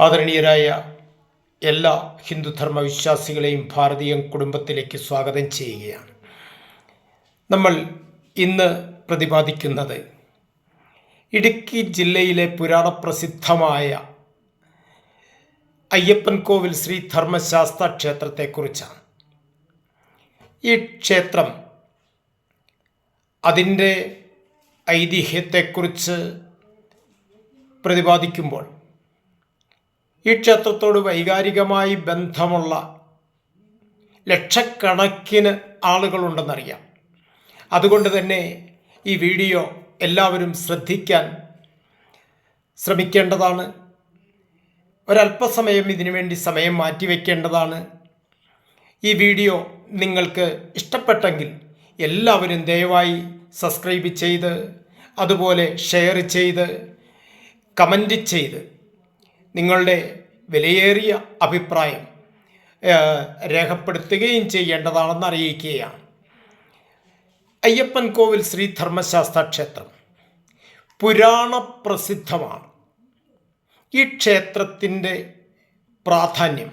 ആദരണീയരായ എല്ലാ ഹിന്ദുധർമ്മ വിശ്വാസികളെയും ഭാരതീയ കുടുംബത്തിലേക്ക് സ്വാഗതം ചെയ്യുകയാണ്. നമ്മൾ ഇന്ന് പ്രതിപാദിക്കുന്നത് ഇടുക്കി ജില്ലയിലെ പുരാണപ്രസിദ്ധമായ അയ്യപ്പൻ കോവിൽ ശ്രീ ധർമ്മശാസ്ത്ര ക്ഷേത്രത്തെക്കുറിച്ചാണ്. ഈ ക്ഷേത്രം അതിന്റെ ഐതിഹ്യത്തെക്കുറിച്ച് പ്രതിപാദിക്കുമ്പോൾ ഈ ക്ഷേത്രത്തോട് വൈകാരികമായി ബന്ധമുള്ള ലക്ഷക്കണക്കിന് ആളുകളുണ്ടെന്നറിയാം. അതുകൊണ്ട് തന്നെ ഈ വീഡിയോ എല്ലാവരും ശ്രദ്ധിക്കാൻ ശ്രമിക്കേണ്ടതാണ്. ഒരല്പസമയം ഇതിനു വേണ്ടി സമയം മാറ്റിവെക്കേണ്ടതാണ്. ഈ വീഡിയോ നിങ്ങൾക്ക് ഇഷ്ടപ്പെട്ടെങ്കിൽ എല്ലാവരും ദയവായി സബ്സ്ക്രൈബ് ചെയ്ത് അതുപോലെ ഷെയർ ചെയ്ത് കമന്റ് ചെയ്ത് നിങ്ങളുടെ വിലയേറിയ അഭിപ്രായം രേഖപ്പെടുത്തുകയും ചെയ്യേണ്ടതാണെന്ന് അറിയിക്കുകയാണ്. അയ്യപ്പൻ കോവിൽ ശ്രീ ധർമ്മശാസ്ത്ര ക്ഷേത്രം പുരാണ പ്രസിദ്ധമാണ്. ഈ ക്ഷേത്രത്തിന്റെ പ്രാധാന്യം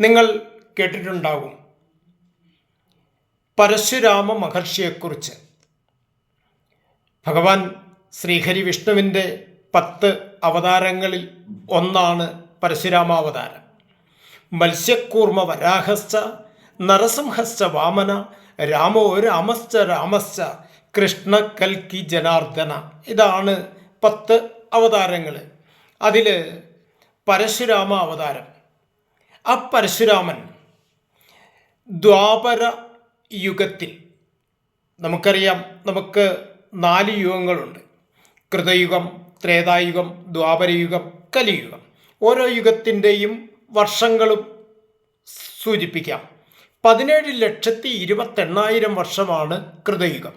നിങ്ങൾ കേട്ടിട്ടുണ്ടാകും. പരശുരാമ മഹർഷിയെക്കുറിച്ച്. ഭഗവാൻ ശ്രീഹരി വിഷ്ണുവിന്റെ പത്ത് അവതാരങ്ങളിൽ ഒന്നാണ് പരശുരാമാവതാരം. മത്സ്യക്കൂർമ്മ വരാഹസ്ഥ നരസിംഹസ്ഥ വാമന രാമോ രാമശ്ച രാമശ്ച കൃഷ്ണ കൽക്കി ജനാർദ്ദന. ഇതാണ് പത്ത് അവതാരങ്ങൾ. അതിൽ പരശുരാമ അവതാരം. ആ പരശുരാമൻ ദ്വാപര യുഗത്തിൽ നമുക്കറിയാം നമുക്ക് നാല് യുഗങ്ങളുണ്ട്. കൃതയുഗം ത്രേതായുഗം ദ്വാപരയുഗം കലിയുഗം ഓരോ യുഗത്തിന്റെയും വർഷങ്ങളും സൂചിപ്പിക്കാം. പതിനേഴ് ലക്ഷത്തി ഇരുപത്തെണ്ണായിരം വർഷമാണ് കൃതയുഗം.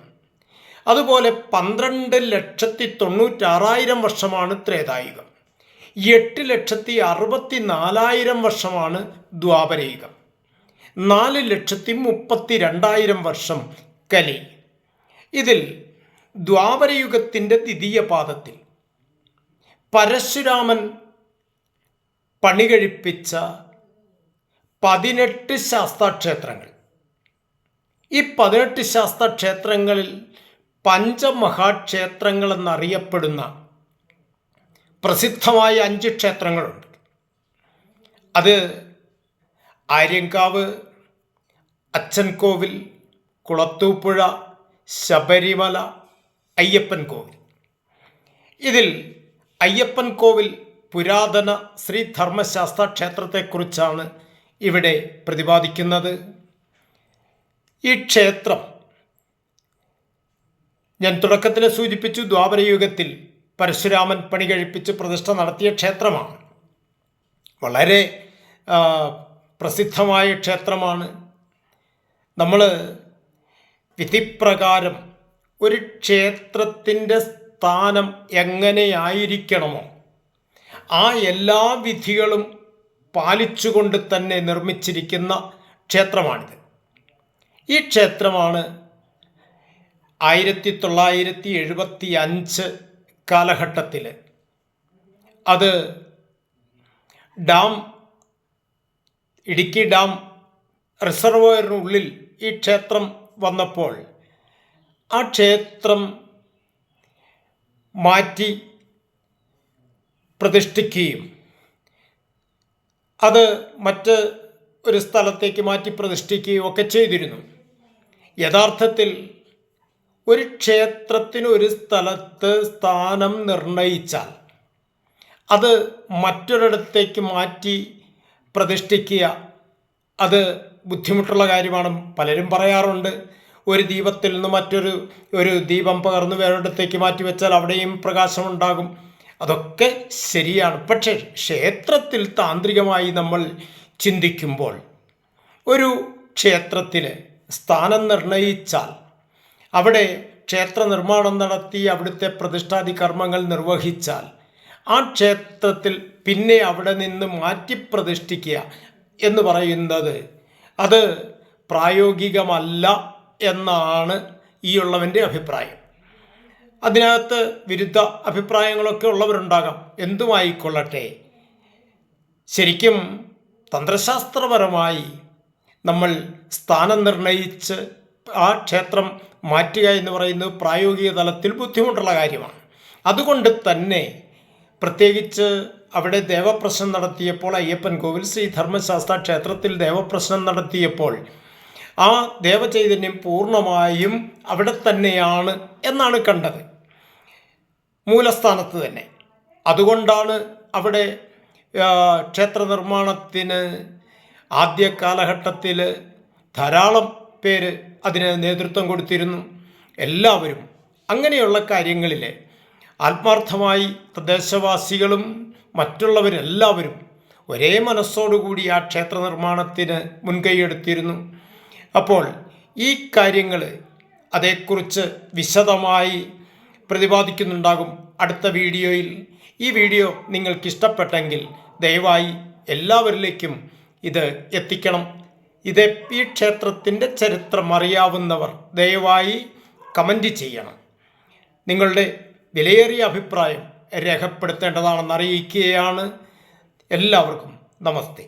അതുപോലെ പന്ത്രണ്ട് ലക്ഷത്തി തൊണ്ണൂറ്റാറായിരം വർഷമാണ് ത്രേതായുഗം. എട്ട് ലക്ഷത്തി അറുപത്തി നാലായിരം വർഷമാണ് ദ്വാപരയുഗം. നാല് ലക്ഷത്തി മുപ്പത്തി രണ്ടായിരം വർഷം കലി. ഇതിൽ ദ്വാപരയുഗത്തിന്റെ ദ്വിതീയ പാദത്തിൽ പരശുരാമൻ പണികഴിപ്പിച്ച പതിനെട്ട് ശാസ്താക്ഷേത്രങ്ങൾ. ഈ പതിനെട്ട് ശാസ്താക്ഷേത്രങ്ങളിൽ പഞ്ചമഹാക്ഷേത്രങ്ങൾ എന്നറിയപ്പെടുന്ന പ്രസിദ്ധമായ അഞ്ച് ക്ഷേത്രങ്ങളുണ്ട്. അത് ആര്യങ്കാവ് അച്ചൻകോവിൽ കുളത്തൂപ്പുഴ ശബരിമല അയ്യപ്പൻ കോവിൽ ഇതിൽ അയ്യപ്പൻ കോവിൽ പുരാതന ശ്രീ ധർമ്മശാസ്ത്ര ക്ഷേത്രത്തെക്കുറിച്ചാണ് ഇവിടെ പ്രതിപാദിക്കുന്നത്. ഈ ക്ഷേത്രം ഞാൻ തുടക്കത്തിൽ സൂചിപ്പിച്ചു ദ്വാപരയുഗത്തിൽ പരശുരാമൻ പണി കഴിപ്പിച്ച് പ്രതിഷ്ഠ നടത്തിയ ക്ഷേത്രമാണ്. വളരെ പ്രസിദ്ധമായ ക്ഷേത്രമാണ്. നമ്മൾ വിധിപ്രകാരം ഒരു ക്ഷേത്രത്തിന്റെ സ്ഥാനം എങ്ങനെയായിരിക്കണമോ ആ എല്ലാ വിധികളും പാലിച്ചുകൊണ്ട് തന്നെ നിർമ്മിച്ചിരിക്കുന്ന ക്ഷേത്രമാണിത്. ഈ ക്ഷേത്രമാണ് ആയിരത്തി തൊള്ളായിരത്തി എഴുപത്തി അഞ്ച് കാലഘട്ടത്തിൽ അത് ഡാം ഇടുക്കി ഡാം റിസർവോയറിനുള്ളിൽ ഈ ക്ഷേത്രം വന്നപ്പോൾ ആ ക്ഷേത്രം മാറ്റി പ്രതിഷ്ഠിക്കുകയും അത് മറ്റ് ഒരു സ്ഥലത്തേക്ക് മാറ്റി പ്രതിഷ്ഠിക്കുകയും ഒക്കെ ചെയ്തിരുന്നു. യഥാർത്ഥത്തിൽ ഒരു ക്ഷേത്രത്തിന് ഒരു സ്ഥലത്ത് സ്ഥാനം നിർണയിച്ചാൽ അത് മറ്റൊരിടത്തേക്ക് മാറ്റി പ്രതിഷ്ഠിക്കുക അത് ബുദ്ധിമുട്ടുള്ള കാര്യമാണ്. പലരും പറയാറുണ്ട് ഒരു ദീപത്തിൽ നിന്ന് മറ്റൊരു ഒരു ദീപം പകർന്ന് വേറൊരിടത്തേക്ക് മാറ്റി വെച്ചാൽ അവിടെയും പ്രകാശമുണ്ടാകും. അതൊക്കെ ശരിയാണ്. പക്ഷേ ക്ഷേത്രത്തിൽ താന്ത്രികമായി നമ്മൾ ചിന്തിക്കുമ്പോൾ ഒരു ക്ഷേത്രത്തിന് സ്ഥാനം നിർണയിച്ചാൽ അവിടെ ക്ഷേത്ര നിർമ്മാണം നടത്തി അവിടുത്തെ പ്രതിഷ്ഠാതി കർമ്മങ്ങൾ നിർവഹിച്ചാൽ ആ ക്ഷേത്രത്തിൽ പിന്നെ അവിടെ നിന്ന് മാറ്റി പ്രതിഷ്ഠിക്കുക എന്ന് പറയുന്നത് അത് പ്രായോഗികമല്ല എന്നാണ് ഈ ഉള്ളവന്റെ അഭിപ്രായം. അതിനകത്ത് വിരുദ്ധ അഭിപ്രായങ്ങളൊക്കെ ഉള്ളവരുണ്ടാകാം. എന്തുമായിക്കൊള്ളട്ടെ? ശരിക്കും തന്ത്രശാസ്ത്രപരമായി നമ്മൾ സ്ഥാനം നിർണയിച്ച് ആ ക്ഷേത്രം മാറ്റുക എന്ന് പറയുന്നത് പ്രായോഗിക തലത്തിൽ ബുദ്ധിമുട്ടുള്ള കാര്യമാണ്. അതുകൊണ്ട് തന്നെ പ്രത്യേകിച്ച് അവിടെ ദേവപ്രശ്നം നടത്തിയപ്പോൾ അയ്യപ്പൻ കോവിൽ ശ്രീ ധർമ്മശാസ്ത്ര ക്ഷേത്രത്തിൽ ദേവപ്രശ്നം നടത്തിയപ്പോൾ ആ ദേവചൈതന്യം പൂർണമായും അവിടെ തന്നെയാണ് എന്നാണ് കണ്ടത്. മൂലസ്ഥാനത്ത് തന്നെ. അതുകൊണ്ടാണ് അവിടെ ക്ഷേത്ര നിർമ്മാണത്തിന് ആദ്യ കാലഘട്ടത്തിൽ ധാരാളം പേര് അതിന് നേതൃത്വം കൊടുത്തിരുന്നു. എല്ലാവരും അങ്ങനെയുള്ള കാര്യങ്ങളിൽ ആത്മാർത്ഥമായി പ്രദേശവാസികളും മറ്റുള്ളവരെല്ലാവരും ഒരേ മനസ്സോടുകൂടി ആ ക്ഷേത്ര നിർമ്മാണത്തിന് മുൻകൈയെടുത്തിരുന്നു അപ്പോൾ ഈ കാര്യങ്ങൾ അതേക്കുറിച്ച് വിശദമായി പ്രതിപാദിക്കുന്നുണ്ടാകും അടുത്ത വീഡിയോയിൽ. ഈ വീഡിയോ നിങ്ങൾക്ക് ഇഷ്ടപ്പെട്ടെങ്കിൽ ദയവായി എല്ലാവരിലേക്കും ഇത് എത്തിക്കണം. ഇത് ഈ ക്ഷേത്രത്തിന്റെ ചരിത്രം അറിയാവുന്നവർ ദയവായി കമന്റ് ചെയ്യണം. നിങ്ങളുടെ വിലയേറിയ അഭിപ്രായം രേഖപ്പെടുത്തേണ്ടതാണെന്ന് അറിയിക്കുകയാണ്. എല്ലാവർക്കും നമസ്തേ.